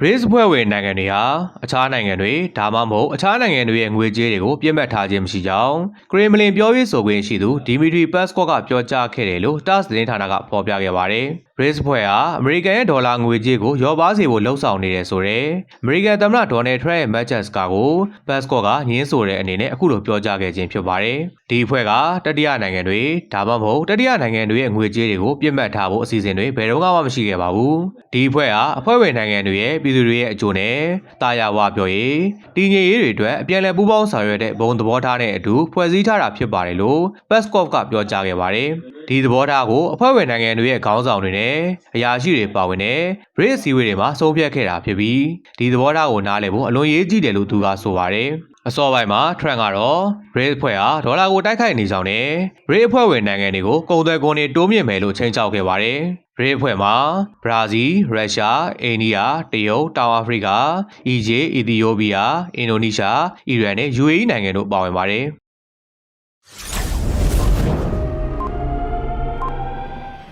BRICS ဖွဲ့ဝင်နိုင်ငံတွေဟာအခြားနိုင်ငံတွေဒါမှမဟုတ်အခြားနိုင်ငံတွေရဲ့ငွေကြေးတွေကိုပြစ်မှတ်ထားခြင်းမရှိကြောင်းကရင်မလင်ပြောရေးဆိုခွင့်ရှိသူဒီမီထရီပတ်စကော့ကပြောကြားခဲ့တယ်လို့ TASS သတင်းဌာနကဖော်ပြခဲ့ပါတယ်။ BRICS ဖွဲ့ဟာအမေရိကန်ရဲ့ဒေါ်လာငွေကြေးကိုရောပါစေဖို့လှုံ့ဆော်နေတယ်ဆိုတော့အမေရိကန်သမ္မတဒေါ်နယ်ထရန့်ရဲ့မက်ချတ်စကားကိုပတ်စကော့ကညင်းဆိုတဲ့အနေနဲ့အခုလိုပြောကြားခဲ့ခြင်းဖြစ်ပါတယ်။ဒီအဖွဲ့ကတတိယနိုင်ငံတွေဒါမှမဟုတ်တတိယနိုင်ငံတွေရဲ့ငွေကြေးတွေကိုပြစ်မှတ်ထားဖို့အစီအစဉ်တွေဘယ်တော့မှမရှိခဲ့ပါဘူး။ဒီအဖွဲ့ဟာအဖွဲ့ဝင်နိုင်ငံတွေရဲ့ပြည်သူတွေရဲ့အကျိုးနဲ့တာယာဝပြောရေးတည်ငြိမ်ရေးတွေအတွက်အပြန်လည်ပူးပေါင်းဆောင်ရွက်တဲ့ဘုံသဘောထားနဲ့အတူဖွဲ့စည်းထားတာဖြစ်ပါတယ်လို့ပတ်စကော့ကပြောကြားခဲ့ပါတယ်။ ဒီသဘောထားကိုအဖွဲ့ဝင်နိုင်ငံတွေရဲ့ခေါင်းဆောင်တွေနဲ့အရာရှိတွေပါဝင်တဲ့ BRICS စီဝေးတွေမှာဆုံးဖြတ်ခဲ့တာဖြစ်ပြီးဒီသဘောထားကိုနားလည်ဖို့အလွန်ရေးကြီးတယ်လို့သူကဆိုပါတယ်။အစောပိုင်းမှာ Trump ကတော့ BRICS ဖွဲ့ဟာဒေါ်လာကိုတိုက်ခိုက်နေကြောင်းနဲ့ BRICS အဖွဲ့ဝင်နိုင်ငံတွေကိုကုန်သွယ်ခွန်တွေတိုးမြင့်မယ်လို့ချိန်ချောက်ခဲ့ပါတယ်။ BRICS အဖွဲ့မှာဘရာဇီး၊ရုရှား၊အိန္ဒိယ၊တရုတ်၊တောင်အာဖရိက၊အီဂျစ်၊အီသီယိုးပီးယား၊အင်ဒိုနီးရှား၊အီရန်နဲ့ UAE နိုင်ငံတို့ပါဝင်ပါတယ်။